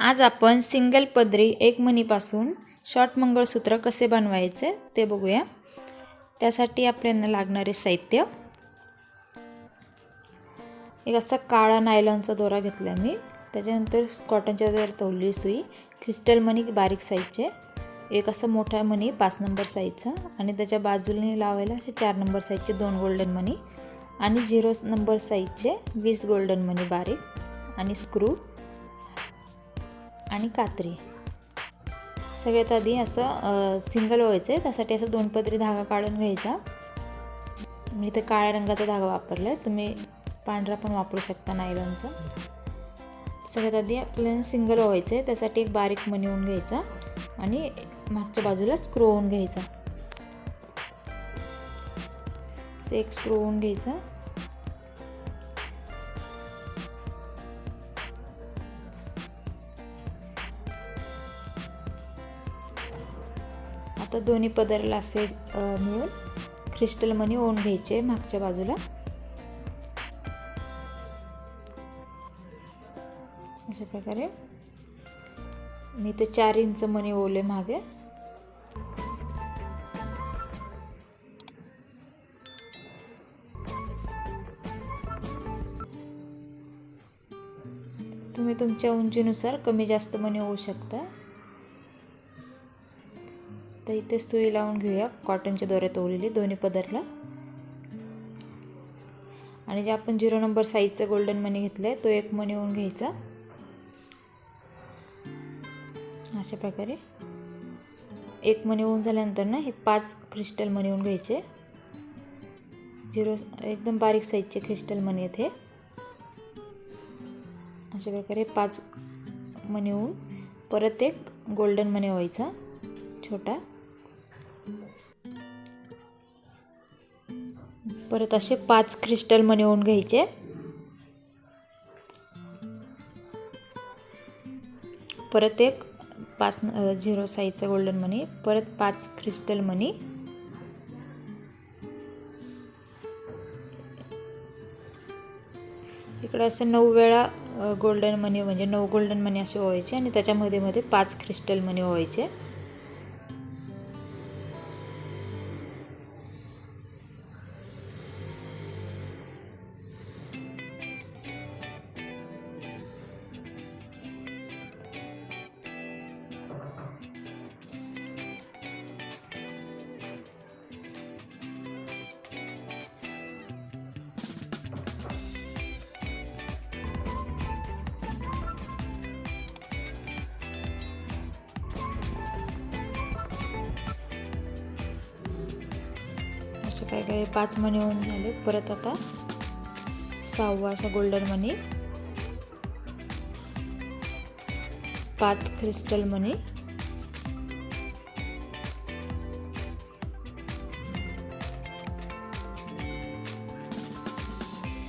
आज आपण सिंगल पदरी एक मणीपासून शॉर्ट मंगळसूत्र कसे बनवायचे ते बघूया. त्यासाठी आपल्याला लागणारे साहित्य. एक असा काळा नायलॉनचा दोरा घेतला मी. त्याच्यानंतर कॉटनच्या दोऱ्यावर तोलली सुई क्रिस्टल मनी बारीक साईजचे. एक असा मोठा मणी पाच नंबर साईजचा. आणि त्याच्या बाजूने लावायला असे चार नंबर साईजचे दोन गोल्डन मनी आणि झिरो नंबर साईजचे वीस गोल्डन मनी बारीक. आणि स्क्रू. आणि कात्री. सगळ्यात आधी असं सिंगल व्हायचं आहे. त्यासाठी असं दोन पदरी धागा काढून घ्यायचा. मी इथं काळ्या रंगाचा धागा वापरला आहे तुम्ही पांढरा पण वापरू शकता नायलॉनचा. सगळ्यात आधी आपल्याला सिंगल व्हायचं आहे. त्यासाठी एक बारीक मणी होऊन घ्यायचा आणि मागच्या बाजूला स्क्रो होऊन घ्यायचा. एक स्क्रू होऊन घ्यायचा. दोन्ही पदरला असे मिळून क्रिस्टल मनी ओवून घ्यायचे मागच्या बाजूला. अशा प्रकारे. मी ते चार इंच मनी ओले मागे. तुम्ही तुमच्या उंचीनुसार कमी जास्त मनी होऊ शकता. तर इथे सुई लावून घेऊया. कॉटनच्या दोऱ्या तोवलेली दोन्ही पदरला. आणि जे आपण झिरो नंबर साईजचं गोल्डन मनी घेतलं आहे तो एक मनी होऊन घ्यायचा. अशा प्रकारे. एक मनी होऊन झाल्यानंतर ना हे पाच क्रिस्टल मनी होऊन घ्यायचे. झिरो एकदम बारीक साईजचे क्रिस्टल मनी आहेत हे. अशा प्रकारे पाच मनी होऊन परत एक गोल्डन मनी व्हायचा छोटा. परत असे पाच क्रिस्टल मनी घ्यायचे. परत एक पाच झिरो साईजचं गोल्डन मनी परत पाच क्रिस्टल मनी. इकडे असं नऊ वेळा गोल्डन मनी म्हणजे नऊ गोल्डन मनी असे व्हायचे आणि त्याच्यामध्ये मध्ये पाच क्रिस्टल मनी व्हायचे. काय काय पाच मणी होऊन झाले. परत आता सहावा असा गोल्डन मनी पाच क्रिस्टल मनी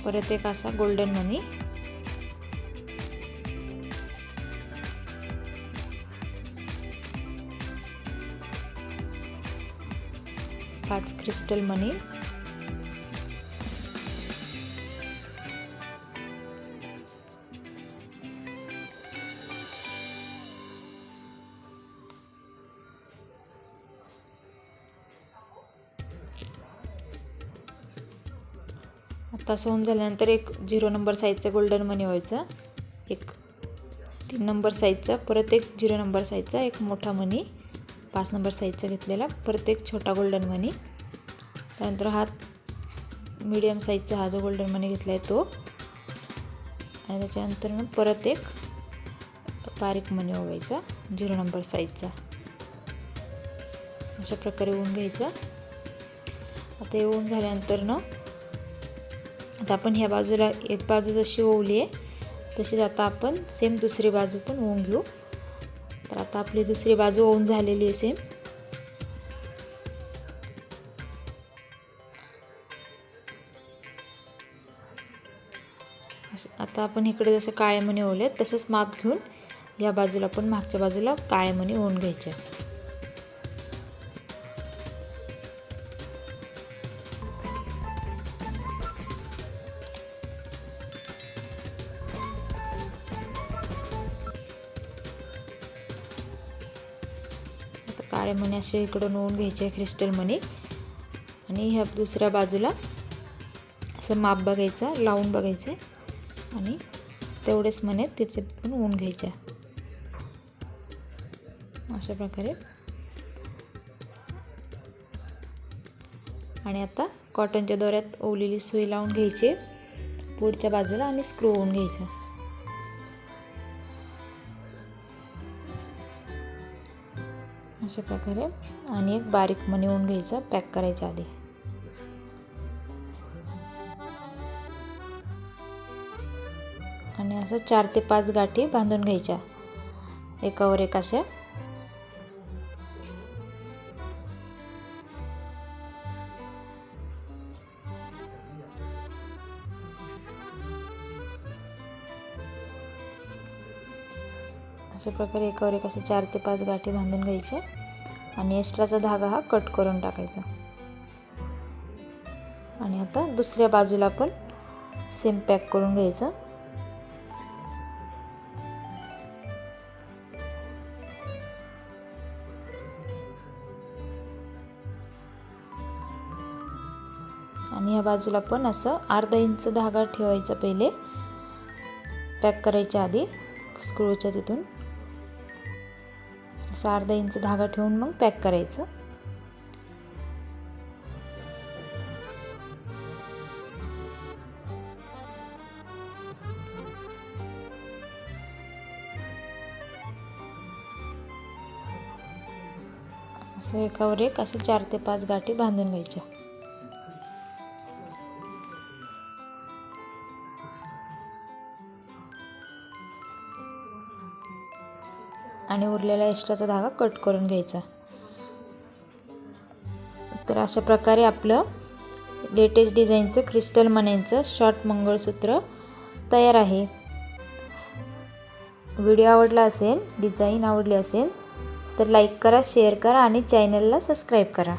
परत एक असा गोल्डन मनी पाच क्रिस्टल मनी. आता सोन झाल्यानंतर एक झिरो नंबर साईजचा गोल्डन मनी व्हायचा. एक तीन नंबर साईजचा परत एक झिरो नंबर साईजचा एक मोठा मनी पाच नंबर साईजचा घेतलेला. परत एक छोटा गोल्डन मनी त्यानंतर हा मीडियम साईजचा हा जो गोल्डन मनी घेतला आहे तो. आणि त्याच्यानंतर परत एक बारीक मनी ओवायचा झिरो नंबर साईजचा अशा प्रकारे ऊन घ्यायचा. आता ऊन झाल्यानंतर ना आता आपण ह्या बाजूला एक बाजू जशी ओवली आहे तशीच आता आपण सेम दुसरी बाजू पण ओवून घेऊ. तर आता आपली दुसरी बाजू ओन झालेली आहे सेम आता आपण इकडे जसं काळे मणी ओले तसंच माप घेऊन या बाजूला पण मागच्या बाजूला काळे मणी ओन घ्यायचे काळे मणी असे इकडून नोंद घ्यायचे क्रिस्टल मणी. आणि ह्या दुसऱ्या बाजूला असं माप बघायचं लावून बघायचं. आणि तेवढेच मने तिथे पण ऊन घ्यायच्या अशा प्रकारे. आणि आता कॉटनच्या दोऱ्यात ओलेली सुई लावून घ्यायची. पुढच्या बाजूला आणि स्क्रू होऊन घ्यायचा. अशा प्रकारे आणि एक बारीक मणी घ्यायचा पॅक करायच्या आधी. आणि असं चार ते पाच गाठी बांधून घ्यायच्या. एकावर एक अशा अशा प्रकारे एकावर एक असे चार ते पाच गाठी बांधून घ्यायचे. आणि एक्स्ट्राचा धागा हा कट करून टाकायचा. आणि आता दुसऱ्या बाजूला पण सेम पॅक करून घ्यायचं. आणि ह्या बाजूला पण असं अर्धा इंच धागा ठेवायचा पहिले. पॅक करायच्या आधी स्क्रूच्या तिथून. असं अर्धा इंच धागा ठेवून मग पॅक करायचं. असं एकावर एक असं चार ते पाच गाठी बांधून घ्यायच्या. आणि उरलेला एक्स्ट्राचा धागा कट करून घ्यायचा. तर अशा प्रकारे आपलं लेटेस्ट डिझाईनचं क्रिस्टल मण्यांचं शॉर्ट मंगळसूत्र तयार आहे. व्हिडिओ आवडला असेल डिझाईन आवडली असेल तर लाईक करा शेअर करा आणि चॅनलला सबस्क्राईब करा.